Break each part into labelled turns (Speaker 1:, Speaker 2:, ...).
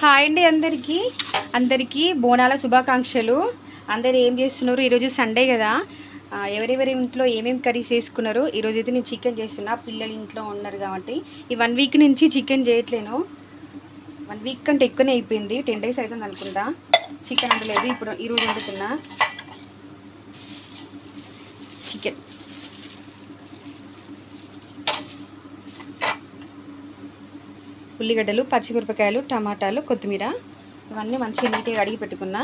Speaker 1: Hi అండి అందరికీ. అందరికీ బోనాల శుభాకాంక్షలు. అందరు ఏం చేస్తున్నారు? ఈరోజు సండే కదా. ఎవరెవరి ఇంట్లో ఏమేమి కర్రీస్ చేసుకున్నారు ఈరోజు అయితే నేను చికెన్ చేస్తున్నా. పిల్లలు ఇంట్లో ఉన్నారు కాబట్టి. ఈ వన్ వీక్ నుంచి చికెన్ చేయట్లేను. వన్ వీక్ కంటే ఎక్కువనే అయిపోయింది. టెన్ డేస్ అవుతుంది అనుకుంటా. చికెన్ వండలేదు. ఇప్పుడు ఈరోజు వండుతున్నా. చికెన్. ఉల్లిగడ్డలు పచ్చిమిరపకాయలు టమాటాలు కొత్తిమీర. ఇవన్నీ మంచిగా నీట్గా అడిగి పెట్టుకున్నా.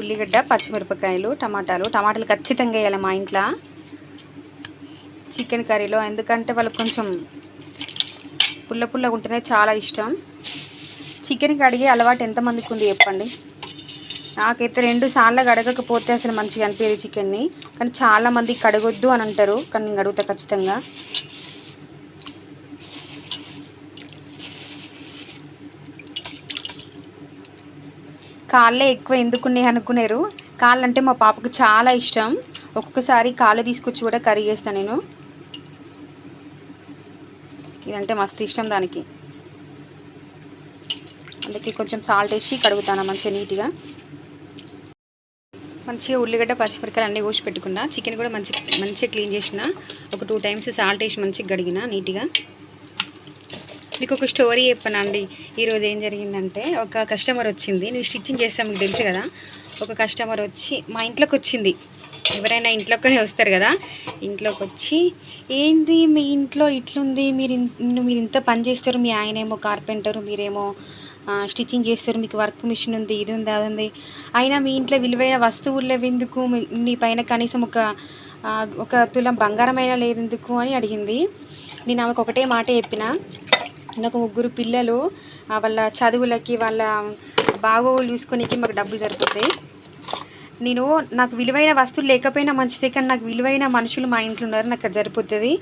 Speaker 1: ఉల్లిగడ్డ పచ్చిమిరపకాయలు టమాటాలు. టమాటాలు ఖచ్చితంగా వేయాలి మా ఇంట్లో. చికెన్ కర్రీలో ఎందుకంటే వాళ్ళకి కొంచెం పుల్ల పుల్లగా ఉంటేనే చాలా ఇష్టం. చికెన్కి అడిగే అలవాటు ఎంతమందికి ఉంది చెప్పండి? నాకైతే రెండు సార్లు కడగకపోతే అసలు మంచిగా అనిపించదు చికెన్ని. కానీ చాలా మంది కడగొద్దు అని అంటారు కానీ నేను అడుగుతా ఖచ్చితంగా. కాళ్ళే ఎక్కువ ఎందుకున్నాయి అనుకునేరు. కాళ్ళు అంటే మా పాపకు చాలా ఇష్టం. ఒక్కొక్కసారి కాళ్ళు తీసుకొచ్చి కూడా కర్రీ చేస్తాను నేను. ఇదంటే మస్తు ఇష్టం దానికి. అందుకే కొంచెం సాల్ట్ వేసి కడుగుతాను మంచిగా నీట్గా. మంచిగా ఉల్లిగడ్డ పచ్చిమిరకాయలు అన్నీ కోసి పెట్టుకున్నా. చికెన్ కూడా మంచి మంచిగా క్లీన్ చేసిన. ఒక టూ టైమ్స్ సాల్ట్ వేసి మంచిగా గడిగిన నీట్గా. మీకు ఒక స్టోరీ చెప్పనండి ఈరోజు ఏం జరిగిందంటే ఒక కస్టమర్ వచ్చింది. నేను స్టిచ్చింగ్ చేస్తాను మీకు తెలుసు కదా. ఒక కస్టమర్ వచ్చి మా ఇంట్లోకి వచ్చింది. ఎవరైనా ఇంట్లోకి వస్తారు కదా. ఇంట్లోకి వచ్చి ఏంటి మీ ఇంట్లో ఇట్లుంది? మీరు ఇన్- మీరు ఇంత పని చేస్తారు. మీ ఆయనేమో కార్పెంటరు మీరేమో స్టిచ్చింగ్ చేస్తారు మీకు వర్క్ మిషన్ ఉంది ఇది ఉంది అది ఉంది. అయినా మీ ఇంట్లో విలువైన వస్తువులు ఎందుకు మీ- నీ పైన కనీసం ఒక ఒక తులం బంగారమైన లేదెందుకు అని అడిగింది. నేను ఆమెకు ఒకటే మాట చెప్పిన. నాకు ముగ్గురు పిల్లలు ఆ, వాళ్ళ చదువులకి వాళ్ళ బాగోగులు చూసుకొనికి మాకు డబ్బులు సరిపోతాయి. నేను నాకు విలువైన వస్తువులు లేకపోయినా మంచిదే కానీ నాకు విలువైన మనుషులు మా ఇంట్లో ఉన్నారు నాకు అది సరిపోతుంది.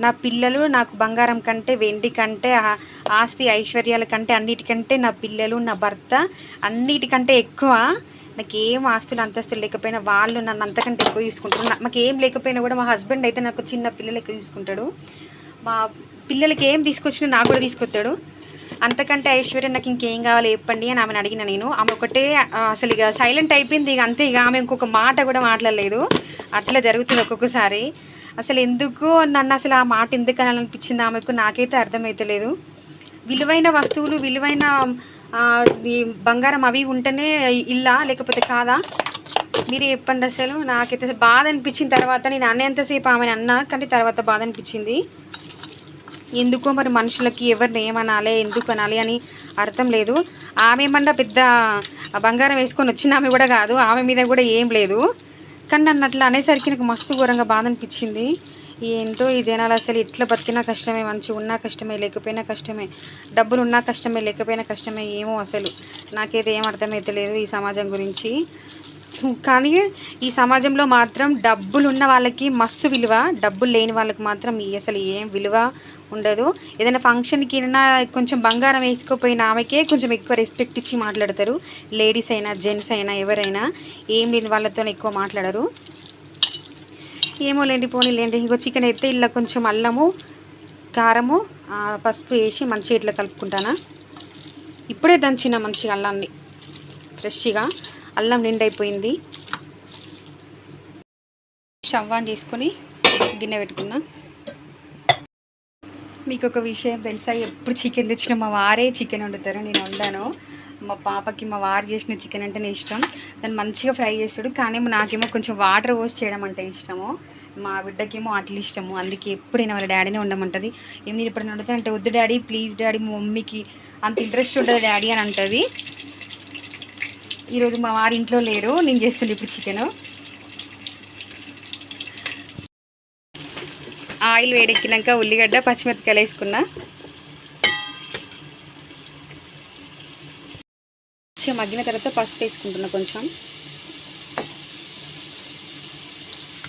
Speaker 1: నా పిల్లలు నాకు బంగారం కంటే వెండి కంటే ఆ- ఆస్తి ఐశ్వర్యాల కంటే అన్నిటికంటే నా పిల్లలు నా భర్త అన్నిటికంటే ఎక్కువ. నాకు ఏం ఆస్తులు అంతస్తులు లేకపోయినా వాళ్ళు నన్ను అంతకంటే ఎక్కువ చూసుకుంటారు. నా- మాకు ఏం లేకపోయినా కూడా మా హస్బెండ్ అయితే నాకు చిన్న పిల్లలు ఎక్కువ చూసుకుంటాడు. మా పిల్లలకి ఏం తీసుకొచ్చినా నాకు కూడా తీసుకొస్తాడు. అంతకంటే ఐశ్వర్య నాకు ఇంకేం కావాలి చెప్పండి అని ఆమెను అడిగిన నేను. ఆమె ఒకటే అసలు ఇక సైలెంట్ అయిపోయింది. ఇక అంతే ఇక ఆమె ఇంకొక మాట కూడా మాట్లాడలేదు. అట్లా జరుగుతుంది ఒక్కొక్కసారి. అసలు ఎందుకు నన్ను అసలు ఆ మాట ఎందుకు అనిపించింది ఆమెకు నాకైతే అర్థమవుతలేదు విలువైన వస్తువులు విలువైన బంగారం అవి ఉంటేనే ఇల్లా లేకపోతే కాదా? మీరే చెప్పండి అసలు. నాకైతే అసలు బాధ అనిపించిన తర్వాత నేను అన్నంతసేపు ఆమెను అన్నా కానీ తర్వాత బాధ అనిపించింది. ఎందుకో మరి మనుషులకి ఎవరిని ఏమనాలి ఎందుకు అనాలి అని అర్థం లేదు. ఆమె ఏమన్నా పెద్ద బంగారం వేసుకొని వచ్చిన ఆమె కూడా కాదు ఆమె మీద కూడా ఏం లేదు. కానీ నన్ను అట్లా అనేసరికి నాకు మస్తు ఘోరంగా బాధ అనిపించింది. ఏంటో ఈ జనాలు అసలు ఎట్లా బతికినా కష్టమే మంచి ఉన్నా కష్టమే లేకపోయినా కష్టమే డబ్బులు ఉన్నా కష్టమే లేకపోయినా కష్టమే ఏమో అసలు. నాకైతే ఏం అర్థమైతలేదు ఈ సమాజం గురించి. కానీ ఈ సమాజంలో మాత్రం డబ్బులు ఉన్న వాళ్ళకి మస్తు విలువ డబ్బులు లేని వాళ్ళకి మాత్రం అసలు ఏం విలువ ఉండదు. ఏదైనా ఫంక్షన్కి అయినా కొంచెం బంగారం వేసుకోపోయిన ఆమెకే కొంచెం ఎక్కువ రెస్పెక్ట్ ఇచ్చి మాట్లాడతారు. లేడీస్ అయినా జెంట్స్ అయినా ఎవరైనా ఏం లేని వాళ్ళతో ఎక్కువ మాట్లాడరు. ఏమో లేండి పోనీ లేండి ఇంకో చికెన్ అయితే ఇలా కొంచెం అల్లము కారము పసుపు వేసి మంచిగా ఇట్లా కలుపుకుంటానా? ఇప్పుడే దంచిన మంచిగా అల్లాన్ని. ఫ్రెష్గా అల్లం నిండైపోయింది. షవ్వాన్ చేసుకొని గిన్నె పెట్టుకున్నా. మీకు ఒక విషయం తెలుసా? ఎప్పుడు చికెన్ తెచ్చినా మా వారే చికెన్ వండుతారు. నేను వండాను. మా పాపకి మా వారు చేసిన చికెన్ అంటేనే ఇష్టం. దాన్ని మంచిగా ఫ్రై చేస్తాడు. కానీ నాకేమో కొంచెం వాటర్ పోసి చేయడం అంటే ఇష్టము. మా బిడ్డకేమో అట్లా ఇష్టము. అందుకే ఎప్పుడైనా వాళ్ళ డాడీనే ఉండమంటుంది ఏం నేను వండుతాను అంటే వద్దు డాడీ ప్లీజ్ డాడీ మా మమ్మీకి అంత ఇంట్రెస్ట్ ఉంటుంది డాడీ అని అంటుంది. ఈరోజు మా వారి ఇంట్లో లేరు నేను చేస్తుంది ఇప్పుడు చికెను. ఆయిల్ వేడెక్కినాక ఉల్లిగడ్డ పచ్చిమిరపకాయలు వేసుకున్నా. మంచిగా మగ్గిన తర్వాత పసుపు వేసుకుంటున్నా కొంచెం.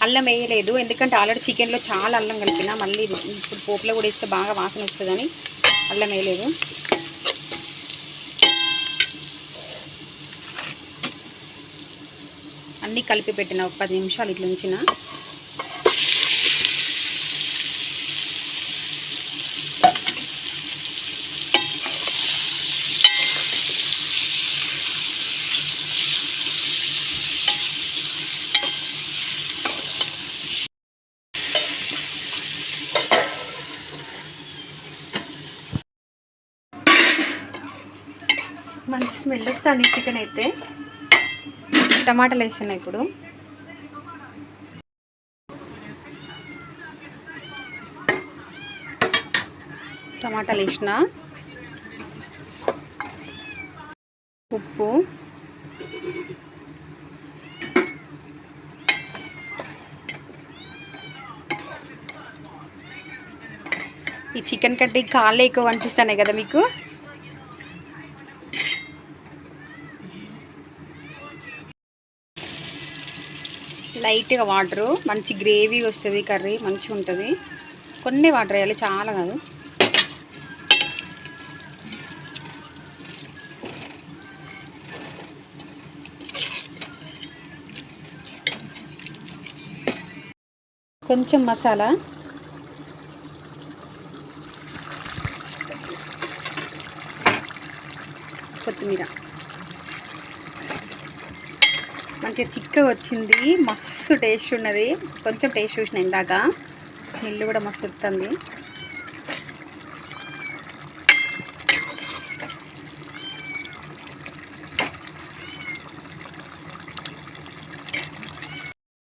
Speaker 1: అల్లం వేయలేదు ఎందుకంటే ఆల్రెడీ చికెన్లో చాలా అల్లం కలిపినా మళ్ళీ ఇప్పుడు పోపులో కూడా వేస్తే బాగా వాసన వస్తుందని అల్లం వేయలేదు. అన్నీ కలిపి పెట్టిన ఒక పది నిమిషాలు ఇట్లా ఉంచిన. మంచి స్మెల్ వస్తుంది చికెన్ అయితే. టమాటాలు వేస్తున్నా ఇప్పుడు. టమాటాలు వేసిన. ఉప్పు. ఈ చికెన్ కట్టి కాళ్ళు ఎక్కువ అనిపిస్తున్నాయి కదా మీకు? లైట్గా వాటరు. మంచి గ్రేవీ వస్తుంది కర్రీ మంచిగా ఉంటుంది. కొన్ని వాటర్ వేయాలి చాలా కాదు. కొంచెం మసాలా. కొత్తిమీర. మంచిగా చిక్కగా వచ్చింది. మస్తు టేస్ట్ ఉన్నది. కొంచెం టేస్ట్ చూసిన ఇందాక. స్మెల్ కూడా మస్తు వస్తుంది.